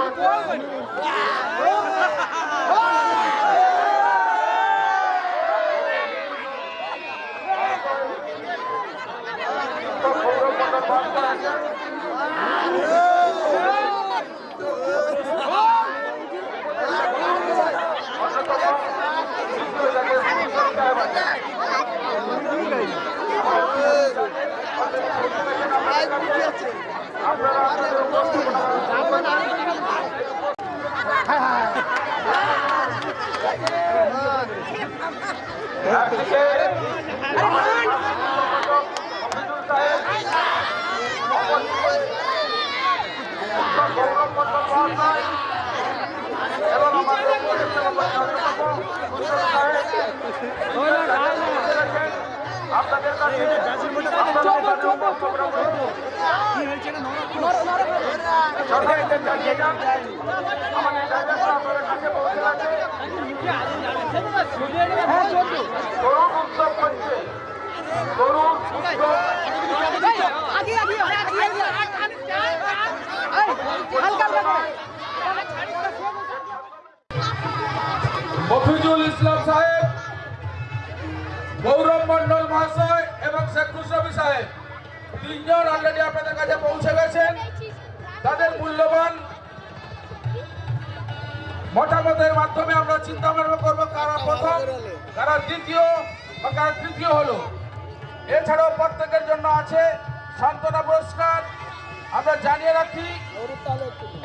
আপনাদের কাছে সরকারিতে আমাদের আপনাদের কাছে পৌঁছে গেছে। তরুণ উৎসব মফিজুল ইসলাম সাহেব, গৌরব মন্ডল মহাশয় এবং শেখ খুশরবি সাহেব, তিনজন অলরেডি আপনাদের কাছে পৌঁছে গেছেন। তাদের মূল্যবান মতামতের মাধ্যমে আমরা চিন্তা ভাবনা করব কারা প্রথম কারা দ্বিতীয় বা কারা তৃতীয় হলো। এছাড়াও প্রত্যেকের জন্য আছে সান্ত্বনা পুরস্কার। আমরা জানিয়ে রাখি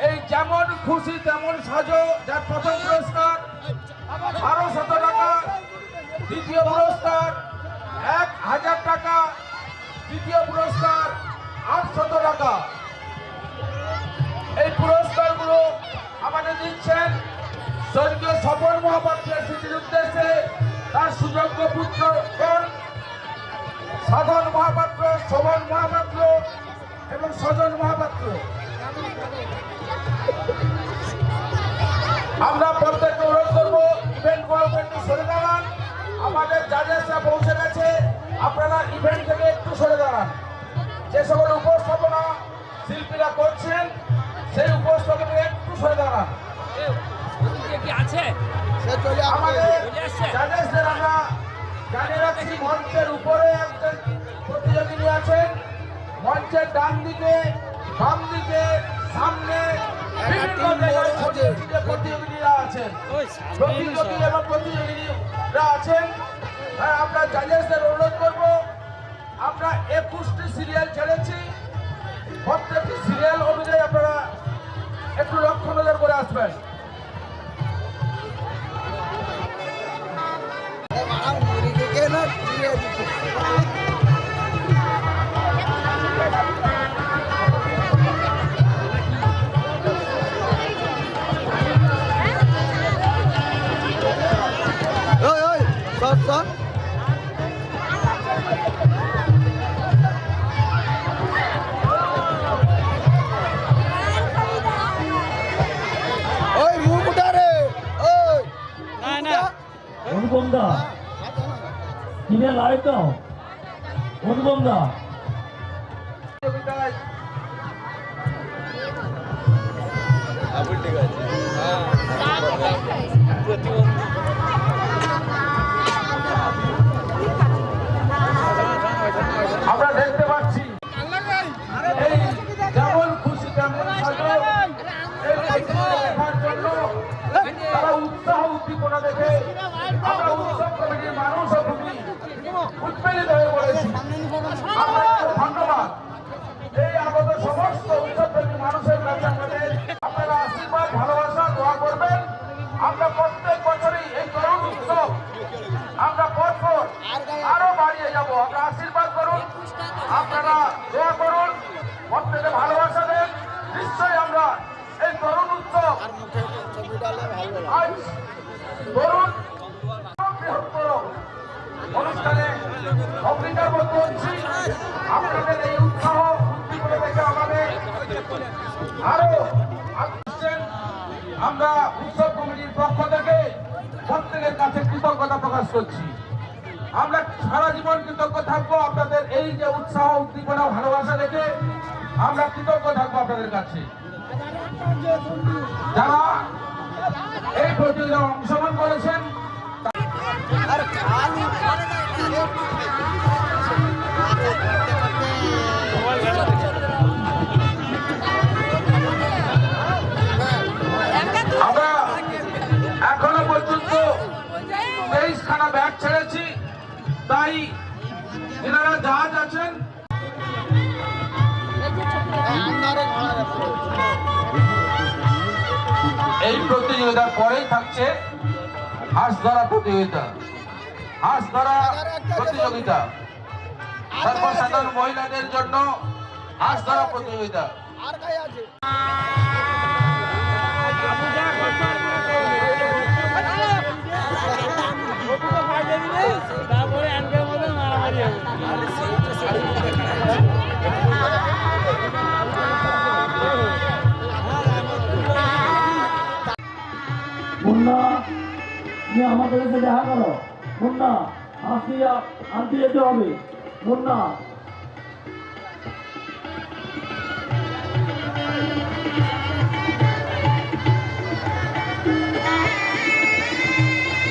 এই যেমন খুশি তেমন সাজো যার প্রথম পুরস্কার। বারো শত টাকা দ্বিতীয় পুরস্কার এক হাজার টাকা তৃতীয় পুরস্কার আটশত টাকা। স্বর্গীয় সফল মহাপাত্রের স্মৃতির উদ্দেশ্যে তার সুযোগ্য পুত্রগণ সাধন মহাপাত্র, শোভন মহাপাত্র এবং সজন মহাপাত্র। আমরা প্রত্যেককে অনুরোধ করব ইভেন্ট গুলোকে একটু সরে দাঁড়ান। আমাদের জাজেসরা পৌঁছে গেছে। আপনারা ইভেন্ট থেকে একটু সরে দাঁড়ান। যে সকল উপস্থাপনা শিল্পীরা করছেন, সেই উপস্থাপনা একটু সরে দাঁড়ান। কি আছে? আমাদের চলে আসছে? আমরা জানিয়ে রাখছি মঞ্চের উপরে একজন প্রতিযোগিনী আছেন। মঞ্চের ডান দিকে বাম দিকে সামনে প্রতিযোগিনীরা আছেন। প্রতিযোগী এবং প্রতিযোগীরা আছেন। তাই আমরা জাজেসদের অনুরোধ করব আমরা একুশটি সিরিয়াল ছেড়েছি অনুপম দা কিনে লাইট দাও। অনুপম দা উদ্দীপনা দেখে আমরা উৎসব কমিটির মানুষও খুবই উৎপীড়িত হয়ে পড়েছি। ধন্যবাদ। এই আমাদের সমস্ত উৎসবপ্রেমী মানুষের কাছে আমাদের আপনারা আশীর্বাদ, ভালোবাসা, দোয়া করবেন। আমরা প্রত্যেক বছরই এই তরুণ উৎসব আমরা পরপর আরও বাড়িয়ে যাব। আমরা আশীর্বাদ করুন, আপনারা দোয়া করুন, প্রত্যেকে ভালোবাসা দেন। নিশ্চয়ই আমরা এই তরুণ উৎসব আজ তরুণ বৃহত্তর অনুষ্ঠানে দেখে প্রত্যেকের কাছে কৃতজ্ঞতা প্রকাশ করছি। আমরা সারা জীবন কৃতজ্ঞ থাকব আপনাদের এই যে উৎসাহ, উদ্দীপনা, ভালোবাসা দেখে আমরা কৃতজ্ঞ থাকব আপনাদের কাছে। যারা এই প্রতিযোগিতায় অংশগ্রহণ করেছেন। আমরা এখনও পর্যন্ত তেইশ খানা ব্যাগ ছেড়েছি তাই এনারা জাহাজ আছেন। এই প্রতিযোগিতার পরেই থাকছে হাঁস ধরা প্রতিযোগিতা। হাঁস ধরা প্রতিযোগিতা। সর্বসাধারণ মহিলাদের জন্য হাঁস ধরা প্রতিযোগিতা। দেখা করো। মুন্না আসতে আনতে যেতে হবে। মুন্না